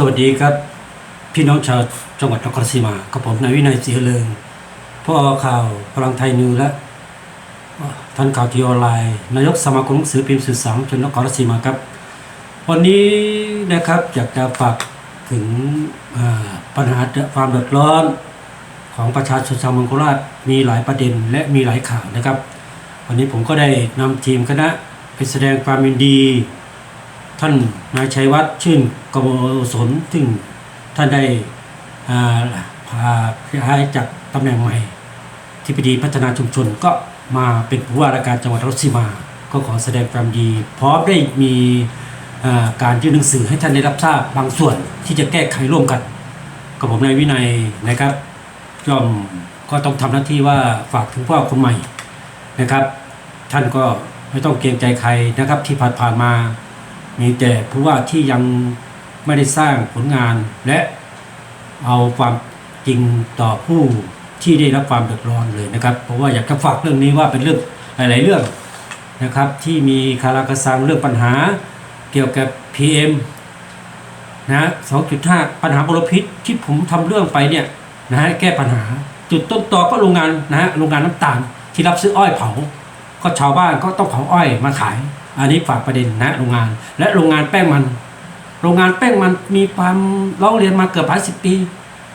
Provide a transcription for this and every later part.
สวัสดีครับ พี่น้องชาวจังหวัดนครศรีมากับผมนายวินัยศรีเลิงผู้อข่าวพลังไทยนิวและท่านข่าวทีออนไลน์นายกสมาคมหนังสือพิมพ์สื่อสารจังหวัดนครศรีมาครับ วันนี้นะครับอยากจะฝากถึงปัญหาความเดือดร้อนของประชาชนชาวเมืองโคราชมีหลายประเด็นและมีหลายข่าวนะครับ วันนี้ผมก็ได้นำทีมคณะไปแสดงความยินดี ท่านนายชัยวัฒน์ชื่นกมลสนซึ่งท่านได้พาย้ายจากตำแหน่งใหม่ที่ปดีพัฒนาชุมชนก็มาเป็นผู้ว่าราชการจังหวัดรัสีมา ก็ขอแสดงความดี พร้อมได้มีการยื่นหนังสือให้ท่านได้รับทราบบางส่วนที่จะแก้ไขร่วมกันกับผมนายวินัยนะครับย่อมก็ต้องทำหน้าที่ว่าฝากถึงผู้ว่าคนใหม่นะครับ ท่านก็ไม่ต้องเกรงใจใครนะครับที่ผ่านผ่านๆมา มีแต่ผู้ว่าที่ยังไม่ได้สร้างผลงาน และเอาความจริงต่อผู้ที่ได้รับความเดือดร้อนเลยนะครับ เพราะว่าอยากจะฝากเรื่องนี้ว่าเป็นเรื่องหลาย ๆ เรื่องนะครับ ที่มีคาราคาซังเรื่องปัญหาเกี่ยวกับ PM นะ2.5 ปัญหามลพิษที่ผมทำเรื่องไปเนี่ยนะฮะแก้ปัญหาจุดต้นตอก็โรงงานนะฮะโรงงานน้ำตาลที่รับซื้ออ้อยเผา ก็ชาวบ้านก็ต้องเผาอ้อยมาขาย อันนี้ฝากประเด็นนะโรงงาน และโรงงานแป้งมัน โรงงานแป้งมันมีความร้องเรียนมาเกือบหลายสิบปี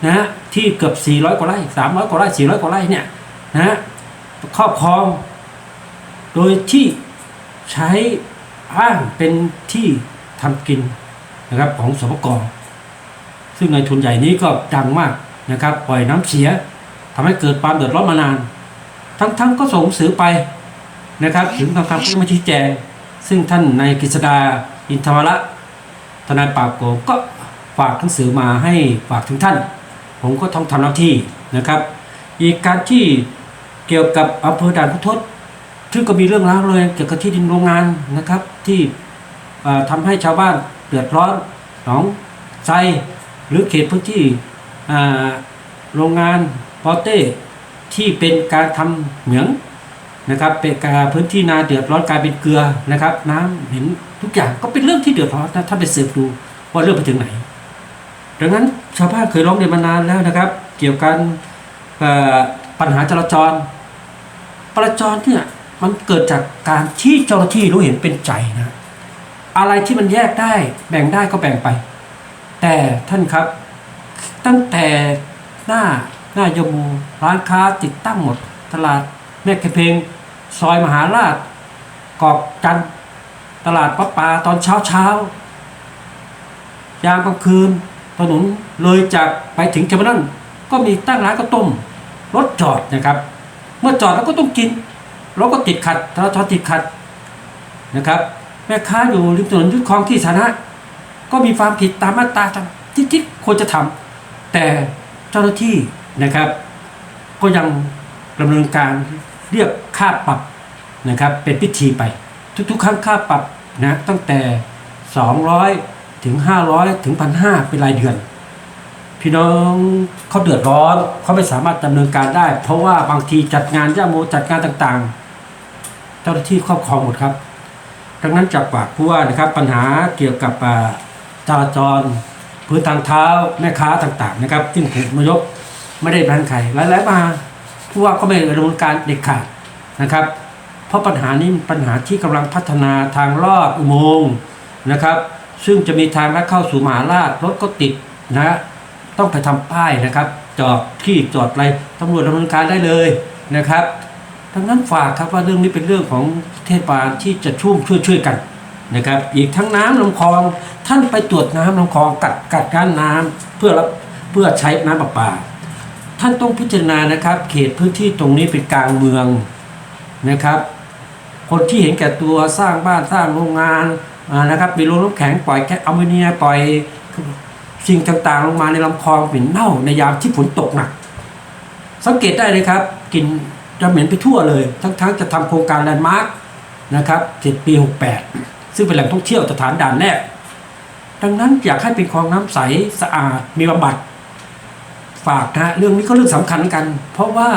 นะฮะที่เกือบ 400 กว่าไร่300 กว่าไร่400 กว่าไร่เนี่ยนะฮะครอบครอง โดยที่ใช้อ้างเป็นที่ทำกินนะครับของสปกรซึ่งในทุนใหญ่นี้ก็ดังมากนะครับปล่อยน้ำเสียทำให้เกิดความเดือดร้อนมานาน ทั้งๆก็ส่งสือไปนะครับ ถึงทางการผู้มาชี้แจง ซึ่งท่านนายกฤษดาอินทวระทนายปราบโกงก็ฝากหนังสือมาให้ฝากถึงท่าน ผมก็ต้องทำหน้าที่นะครับ อีกการที่เกี่ยวกับอำเภอด่านพุทธซึ่งก็มีเรื่องราวเลยเกี่ยวกับที่ดินโรงงานนะครับ ที่เอ่อทำให้ชาวบ้านเดือดร้อนหนองไซหรือเขตพื้นที่โรงงานปอเต้ที่เป็นการทำเหมือง นะครับ เป็นการพื้นที่นาเดือดร้อนกลายเป็นเกลือนะครับ น้ำเห็นทุกอย่างก็เป็นเรื่องที่เดือดร้อนนะถ้าไปสืบดูว่าเรื่องไปถึงไหน ดังนั้นชาวบ้านเคยร้องเรียนมานานแล้วนะครับ เกี่ยวกับปัญหาจราจรจราจรเนี่ยมันเกิดจากการที่เจ้าหน้าที่รู้เห็นเป็นใจนะอะไรที่มันแยกได้แบ่งได้ก็แบ่งไป แต่ท่านครับตั้งแต่หน้าหน้ายมูร้านค้าติดตั้งหมดตลาด แม่กะเพลงซอยมหาราชกอกจันตลาดประปาตอนเช้าเช้ายามกลางคืนถนนเลยจากไปถึงจำนั่นก็มีตั้งร้านข้าวต้มรถจอดนะครับ เมื่อจอดแล้วก็ต้องกินเรถก็ติดขัดจราจรติดขัดนะครับ แม่ค้าอยู่ริมถนนยึดครองที่สาธารณะก็มีความผิดตามมาตราที่ที่ควรจะทำแต่เจ้าหน้าที่นะครับ ก็ยังดำเนินการ เรียกค่าปรับนะครับเป็นพิธีไป ทุกๆ ครั้งค่าปรับนะตั้งแต่ 200 ถึง 500 ถึง 1,500 เป็นรายเดือน พี่น้องเขาเดือดร้อนเขาไม่สามารถดำเนินการได้ เพราะว่าบางทีจัดงานย่าโมจัดงานต่างๆ เจ้าหน้าที่ครอบครองหมดครับ ดังนั้นจากปากผู้ว่านะครับปัญหาเกี่ยวกับจราจรพื้นทางเท้าแม่ค้าต่างๆนะครับซึ่งผมนายกไม่ได้แบนใครหลายๆมา ผู้ว่าก็ไม่ดำเนินการเด็ดขาดนะครับ เพราะปัญหานี้ปัญหาที่กำลังพัฒนาทางลอดอุโมงค์นะครับ ซึ่งจะมีทางลัดเข้าสู่มหาราชรถก็ติดนะต้องไปทำป้ายนะครับ จอดที่จอดอะไรตำรวจดำเนินการได้เลยนะครับดังนั้นฝากครับว่าเรื่องนี้เป็นเรื่องของเทศบาลที่จะช่วยช่วยช่วยกันนะครับ อีกทั้งน้ำลำคลองท่านไปตรวจน้ำลำคลองกัดกัดกั้นน้ำเพื่อรับเพื่อใช้น้ำประปา ท่านต้องพิจารณานะครับ เขตพื้นที่ตรงนี้เป็นกลางเมืองนะครับ คนที่เห็นแก่ตัวสร้างบ้านสร้างโรงงานนะครับมีโรงน้ำแข็งปล่อยแก๊สอะโมเนียปล่อยสิ่งต่างๆ ลงมาในลำคลองเหม็นเน่าในยามที่ฝนตกหนัก สังเกตได้เลยครับกลิ่นจะเหม็นไปทั่วเลย ทั้งๆจะทำโครงการแลนด์มาร์คนะครับเจ็ดปี 68 ซึ่งเป็นแหล่งท่องเที่ยวสถานด่านแรก ดังนั้นอยากให้เป็นคลองน้ำใสสะอาดมีบำบัด ฝากนะฮะเรื่องนี้ก็เรื่องสำคัญกัน เพราะว่า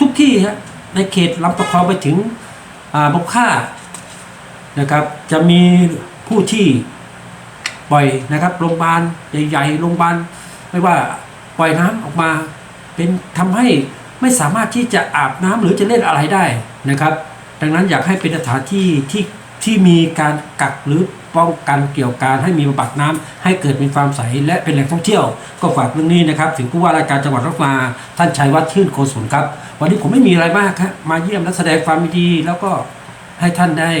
ทุกๆทที่ฮะในเขตลำตะคองไปถึงอ่าบกค่านะครับ จะมีผู้ที่ปล่อยนะครับโรงพยาบาลใหญ่ๆโรงพยาบาลไม่ว่าปล่อยน้ำออกมาเป็นทำให้ไม่สามารถที่จะอาบน้ำหรือจะเล่นอะไรได้นะครับ ดังนั้นอยากให้เป็นสถานที่ที่ที่มีการกักหรือ ป้องกันเกี่ยวการให้มีบำบัดน้ำให้เกิดมีความใสและเป็นแหล่งท่องเที่ยว ก็ฝากเรื่องนี้นะครับถึงผู้ว่าราชการจังหวัดรัตนาท่านชัยวัฒน์ชื่นโกศลครับ วันนี้ผมไม่มีอะไรมากครับมาเยี่ยมและแสดงความดีแล้วก็ให้ท่านได้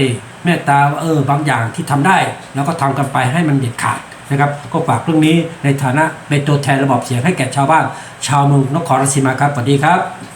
เมตตาว่าเออบางอย่างที่ทำได้ แล้วก็ทำกันไปให้มันเด็ดขาดนะครับก็ฝากเรื่องนี้ในฐานะเป็นตัวแทนระบบเสียงให้แก่ชาวบ้าน ชาวเมืองนครราชสีมาครับสวัสดีครับ